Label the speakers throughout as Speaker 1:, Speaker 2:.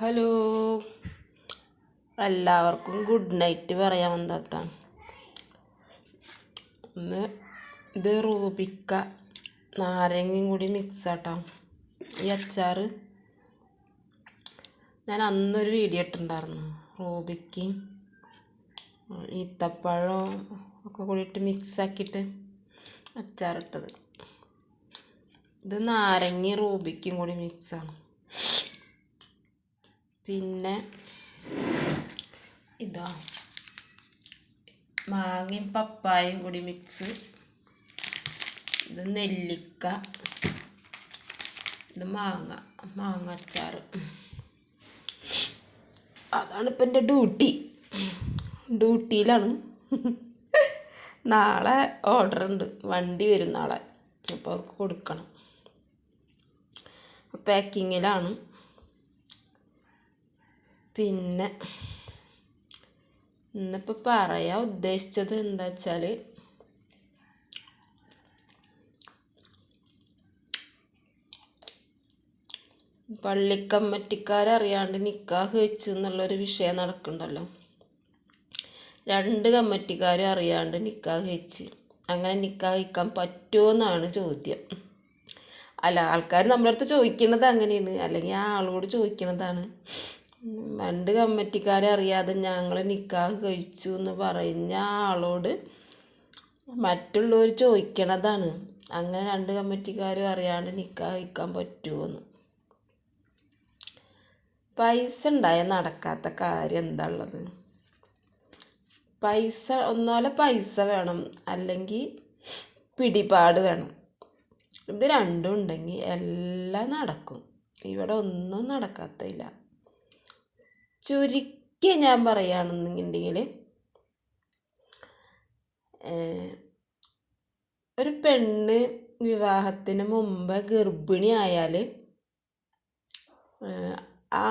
Speaker 1: Hello. എല്ലാവർക്കും good night പറയാൻ വന്നതാണ് ഒന്ന് ഇത് റൂബിക്ക നാരങ്ങയും കൂടി മിക്സ് ആട്ടോ. ഈ അച്ചാർ ഞാൻ അന്നൊരു വീഡിയോ ഇട്ടുണ്ടായിരുന്നു റൂബിക്കയും ഈത്തപ്പഴവും ഒക്കെ കൂടിയിട്ട് മിക്സ് ആക്കിയിട്ട് അച്ചാറിട്ടത്. ഇത് നാരങ്ങയും റൂബിക്കും കൂടി മിക്സാണ് പിന്നെ ഇതാ. മാങ്ങയും പപ്പായയും കൂടി മിക്സ്. ഇത് നെല്ലിക്ക. ഇത് മാങ്ങ മാങ്ങ അച്ചാർ അതാണ് ഇപ്പം എന്റെ ഡ്യൂട്ടി. ഡ്യൂട്ടിയിലാണ്. നാളെ ഓർഡർ ഉണ്ട്. വണ്ടി വരും നാളെ. അപ്പോൾ അവർക്ക് കൊടുക്കണം. പാക്കിങ്ങിലാണ് പിന്നെ ഇന്നിപ്പോൾ പറയാൻ ഉദ്ദേശിച്ചത് എന്താ വെച്ചാൽ പള്ളിക്കമ്മറ്റിക്കാരറിയാണ്ട് നിക്കാഹ് വെച്ച് എന്നുള്ളൊരു വിഷയം നടക്കുന്നുണ്ടല്ലോ. രണ്ട് കമ്മറ്റിക്കാരും അറിയാണ്ട് നിക്കാഹ് വെച്ച് അങ്ങനെ നിക്കാഹ് വയ്ക്കാൻ പറ്റുമോ എന്നാണ് ചോദ്യം. അല്ല ആൾക്കാർ നമ്മളടുത്ത് ചോദിക്കുന്നത് അങ്ങനെയാണ്. അല്ലെങ്കിൽ ആ ആളോട് ചോദിക്കുന്നതാണ്. രണ്ട് കമ്മിറ്റിക്കാരെ അറിയാതെ ഞങ്ങൾ നിക്കാഹ് കഴിച്ചു എന്ന് പറഞ്ഞ ആളോട് മറ്റുള്ളവർ ചോദിക്കണതാണ്. അങ്ങനെ രണ്ട് കമ്മിറ്റിക്കാരും അറിയാണ്ട് നിക്കാഹ് കഴിക്കാൻ പറ്റുമോയെന്ന് പൈസ ഉണ്ടായ നടക്കാത്ത കാര്യം എന്താ ഉള്ളത്? പൈസ ഒന്നാലെ പൈസ വേണം. അല്ലെങ്കിൽ പിടിപാട് വേണം. ഇത് രണ്ടും ഉണ്ടെങ്കിൽ എല്ലാം നടക്കും. ഇവിടെ ഒന്നും നടക്കാത്തില്ല ചുരുക്കി ഞാൻ പറയുകയാണെന്നുണ്ടെങ്കിൽ ഒരു പെണ്ണ് വിവാഹത്തിന് മുമ്പ് ഗർഭിണി ആയാൽ ആ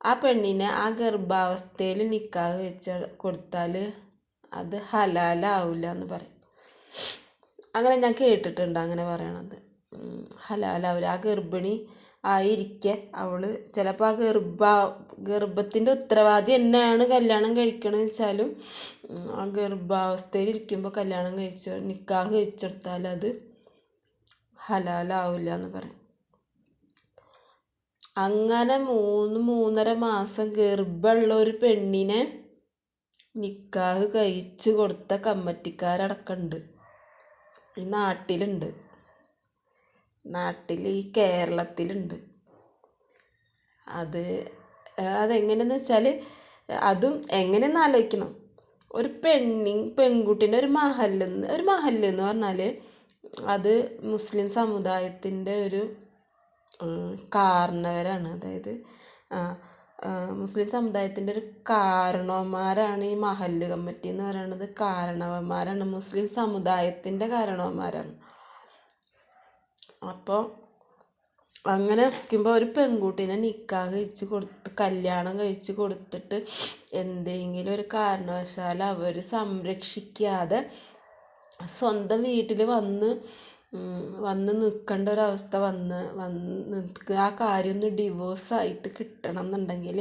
Speaker 1: ആ പെണ്ണിനെ ആ ഗർഭാവസ്ഥയിൽ നിൽക്കാതെ വെച്ച് കൊടുത്താൽ അത് ഹലാലാവില്ല എന്ന് പറയും. അങ്ങനെ ഞാൻ കേട്ടിട്ടുണ്ട് അങ്ങനെ പറയണത്. ഹലാലാവില്ല ആ ഗർഭിണി ആയിരിക്കെ. അവൾ ചിലപ്പോൾ ആ ഗർഭ ഗർഭത്തിന്റെ ഉത്തരവാദി തന്നെയാണ് കല്യാണം കഴിക്കണമെന്ന് വെച്ചാലും ആ ഗർഭാവസ്ഥയിൽ ഇരിക്കുമ്പോൾ കല്യാണം കഴിച്ച നിക്കാഹ് കഴിച്ചെടുത്താൽ അത് ഹലാലാവില്ല എന്ന് പറയും. അങ്ങനെ മൂന്ന് മൂന്നര മാസം ഗർഭമുള്ള ഒരു പെണ്ണിനെ നിക്കാഹ് കഴിച്ച് കൊടുത്ത കമ്മറ്റിക്കാരടക്കമുണ്ട് ഈ നാട്ടിലുണ്ട്. നാട്ടിൽ ഈ കേരളത്തിലുണ്ട്. അത് അതെങ്ങനെയെന്ന് വെച്ചാൽ അതും എങ്ങനെയെന്ന് ആലോചിക്കണം. ഒരു പെണ്ണി പെൺകുട്ടീന്റെ ഒരു മഹല്ലെന്ന് ഒരു മഹല്ലെന്ന് പറഞ്ഞാൽ അത് മുസ്ലിം സമുദായത്തിന്റെ ഒരു കാരണവരാണ് അതായത് മുസ്ലിം സമുദായത്തിന്റെ ഒരു കാരണവന്മാരാണ് ഈ മഹല്ല് കമ്മിറ്റി എന്ന് പറയുന്നത് കാരണവന്മാരാണ് മുസ്ലിം സമുദായത്തിന്റെ കാരണവന്മാരാണ്. അപ്പോൾ അങ്ങനെ ഇരിക്കുമ്പോൾ ഒരു പെൺകുട്ടീനെ നിക്കാഹ് കഴിച്ച് കൊടുത്ത് കല്യാണം കഴിച്ച് കൊടുത്തിട്ട് എന്തെങ്കിലും ഒരു കാരണവശാൽ അവർ സംരക്ഷിക്കാതെ സ്വന്തം വീട്ടിൽ വന്ന് വന്ന് നിൽക്കേണ്ട ഒരവസ്ഥ വന്ന് വന്ന് ആ കാര്യം ഒന്ന് ഡിവോഴ്സായിട്ട് കിട്ടണം എന്നുണ്ടെങ്കിൽ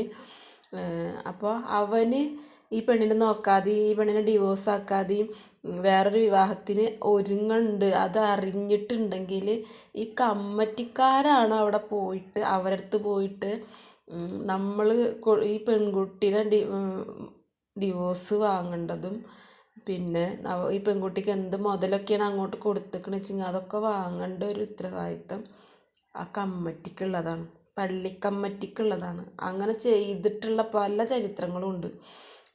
Speaker 1: അപ്പോൾ അവന് ഈ പെണ്ണിനെ നോക്കാതെയും ഈ പെണ്ണിനെ ഡിവോഴ്സ് ആക്കാതെയും വേറൊരു വിവാഹത്തിന് ഒരുങ്ങുന്നുണ്ട് അത് അറിഞ്ഞിട്ടുണ്ടെങ്കിൽ ഈ കമ്മറ്റിക്കാരാണ് അവിടെ പോയിട്ട് അവരടുത്ത് പോയിട്ട് നമ്മൾ ഈ പെൺകുട്ടീനെ ഡി ഡിവോഴ്സ് വാങ്ങേണ്ടതും പിന്നെ ഈ പെൺകുട്ടിക്ക് എന്ത് മുതലൊക്കെയാണ് അങ്ങോട്ട് കൊടുത്തേക്കണെന്ന് അതൊക്കെ വാങ്ങേണ്ട ഒരു ഉത്തരവാദിത്തം ആ കമ്മറ്റിക്കുള്ളതാണ്. പള്ളിക്കമ്മറ്റിക്കുള്ളതാണ്. അങ്ങനെ ചെയ്തിട്ടുള്ള പല ചരിത്രങ്ങളും ഉണ്ട്.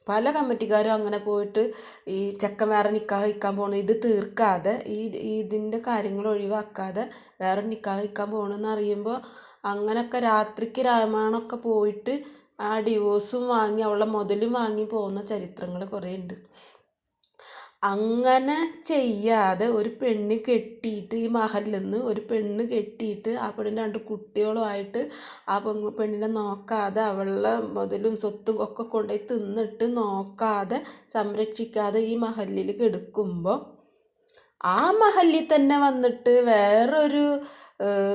Speaker 1: പല കമ്മിറ്റിക്കാരും അങ്ങനെ പോയിട്ട് ഈ ചെക്കൻ വേറെ നിക്കാഹ് കഴിക്കാൻ പോകണം ഇത് തീർക്കാതെ ഈ ഇതിന്റെ കാര്യങ്ങൾ ഒഴിവാക്കാതെ വേറെ നിക്കാഹ് കഴിക്കാൻ പോകണമെന്ന് അറിയുമ്പോൾ അങ്ങനെയൊക്കെ രാത്രിക്ക് രാമായണമൊക്കെ പോയിട്ട് ആ ഡിവോഴ്സും വാങ്ങി അവളെ മുതലും വാങ്ങി പോകുന്ന ചരിത്രങ്ങൾ കുറേ ഉണ്ട് അങ്ങനെ ചെയ്യാതെ ഒരു പെണ്ണ് കെട്ടിയിട്ട് ഈ മഹലിൽ നിന്ന് ഒരു പെണ്ണ് കെട്ടിയിട്ട് ആ പെണ്ണിന്റെ രണ്ട് കുട്ടികളുമായിട്ട് ആ പെണ്ണ് പെണ്ണിനെ നോക്കാതെ അവളുടെ മുതലും സ്വത്തും ഒക്കെ കൊണ്ടുപോയി തിന്നിട്ട് നോക്കാതെ സംരക്ഷിക്കാതെ ഈ മഹലിൽ കെടുക്കുമ്പോൾ ആ മഹലിൽ തന്നെ വന്നിട്ട് വേറൊരു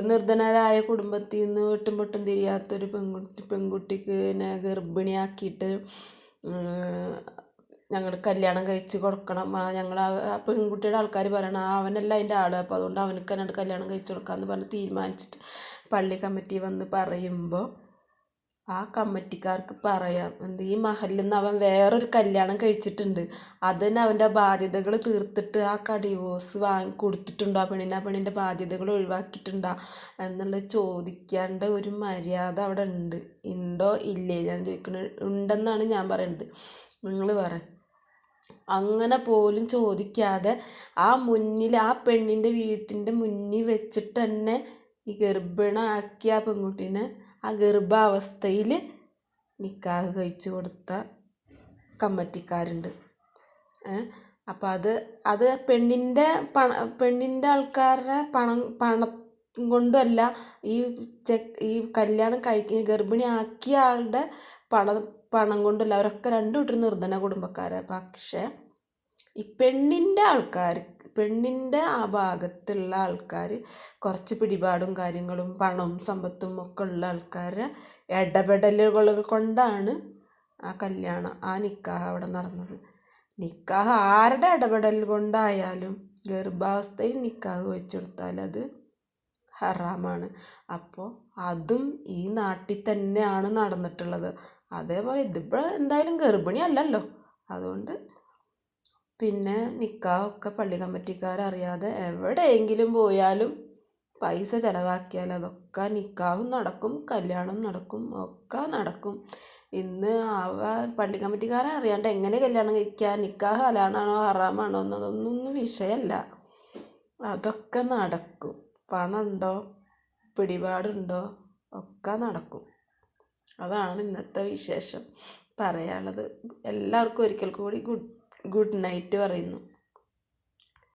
Speaker 1: നിർധനരായ കുടുംബത്തിൽ നിന്ന് വെട്ടും പൊട്ടും തിരിയാത്തൊരു പെൺകുട്ടി പെൺകുട്ടിക്ക് ഗർഭിണിയാക്കിയിട്ട് ഞങ്ങൾ കല്യാണം കഴിച്ച് കൊടുക്കണം. ആ ഞങ്ങൾ ആ പെൺകുട്ടിയുടെ ആൾക്കാർ പറയണം ആ അവനല്ല അതിന്റെ ആൾ അപ്പോൾ അതുകൊണ്ട് അവനക്ക് തന്നെ കല്യാണം കഴിച്ച് കൊടുക്കാമെന്ന് പറഞ്ഞ് തീരുമാനിച്ചിട്ട് പള്ളി കമ്മിറ്റി വന്ന് പറയുമ്പോൾ ആ കമ്മിറ്റിക്കാർക്ക് പറയാം എന്ത് ഈ മഹലിൽ നിന്ന് അവൻ വേറൊരു കല്യാണം കഴിച്ചിട്ടുണ്ട്. അതിന് അവന്റെ ബാധ്യതകൾ തീർത്തിട്ട് ആ ഡിവോഴ്സ് വാങ്ങി കൊടുത്തിട്ടുണ്ടോ ആ പെണ്ണിനെ? ആ പെണ്ണിന്റെ ബാധ്യതകൾ ഒഴിവാക്കിയിട്ടുണ്ടോ? എന്നുള്ളത് ചോദിക്കേണ്ട ഒരു മര്യാദ അവിടെ ഉണ്ട്. ഉണ്ടോ ഇല്ലേ? ഞാൻ ചോദിക്കുന്നത് ഉണ്ടെന്നാണ് ഞാൻ പറയുന്നത് നിങ്ങൾ പറ. അങ്ങനെ പോലും ചോദിക്കാതെ ആ മുന്നിൽ ആ പെണ്ണിന്റെ വീട്ടിന്റെ മുന്നിൽ വെച്ചിട്ട് തന്നെ ഈ ഗർഭിണാക്കിയ ആ പെൺകുട്ടീനെ ആ ഗർഭാവസ്ഥയിൽ നിക്കാഹ് കഴിച്ചു കൊടുത്ത കമ്മിറ്റിക്കാരുണ്ട്. അപ്പം അത് അത് പെണ്ണിന്റെ പണ പെണ്ണിന്റെ ആൾക്കാരുടെ പണം പണം കൊണ്ടുമല്ല ഈ ചെക്ക് ഈ കല്യാണം കഴിക്കുന്ന ഗർഭിണി ആക്കിയ ആളുടെ പണം പണം കൊണ്ടല്ല അവരൊക്കെ രണ്ടു കൂട്ടരും നിർധന കുടുംബക്കാരാണ് പക്ഷേ ഈ പെണ്ണിന്റെ ആൾക്കാർ പെണ്ണിന്റെ ആ ഭാഗത്തുള്ള ആൾക്കാർ കുറച്ച് പിടിപാടും കാര്യങ്ങളും പണവും സമ്പത്തും ഒക്കെ ഉള്ള ആൾക്കാരെ ഇടപെടലുകൾ കൊണ്ടാണ് ആ കല്യാണം ആ നിക്കാഹ് അവിടെ നടന്നത്. നിക്കാഹ് ആരുടെ ഇടപെടൽ കൊണ്ടായാലും ഗർഭാവസ്ഥയിൽ നിക്കാഹ് വെച്ചെടുത്താൽ അത് ഹറാമാണ്. അപ്പോൾ അതും ഈ നാട്ടിൽ തന്നെയാണ് നടന്നിട്ടുള്ളത്. അതേപോലെ ഇതിപ്പോൾ എന്തായാലും ഗർഭിണി അല്ലല്ലോ. അതുകൊണ്ട് പിന്നെ നിക്കാഹൊക്കെ പള്ളി കമ്മിറ്റിക്കാരറിയാതെ എവിടെയെങ്കിലും പോയാലും പൈസ ചിലവാക്കിയാൽ അതൊക്കെ നിക്കാഹും നടക്കും കല്യാണം നടക്കും ഒക്കെ നടക്കും. ഇന്ന് അവ പള്ളി കമ്മിറ്റിക്കാരെ അറിയാണ്ട് എങ്ങനെ കല്യാണം കഴിക്കുക നിക്കാഹ് കല്യാണമാണോ ഹറാമാണോ എന്നതൊന്നും വിഷയമല്ല അതൊക്കെ നടക്കും. പണമുണ്ടോ പിടിപാടുണ്ടോ? ഒക്കെ നടക്കും. അതാണ് ഇന്നത്തെ വിശേഷം. പറയാനുള്ളത്. എല്ലാവർക്കും ഒരിക്കൽ കൂടി ഗുഡ് ഗുഡ് നൈറ്റ് പറയുന്നു.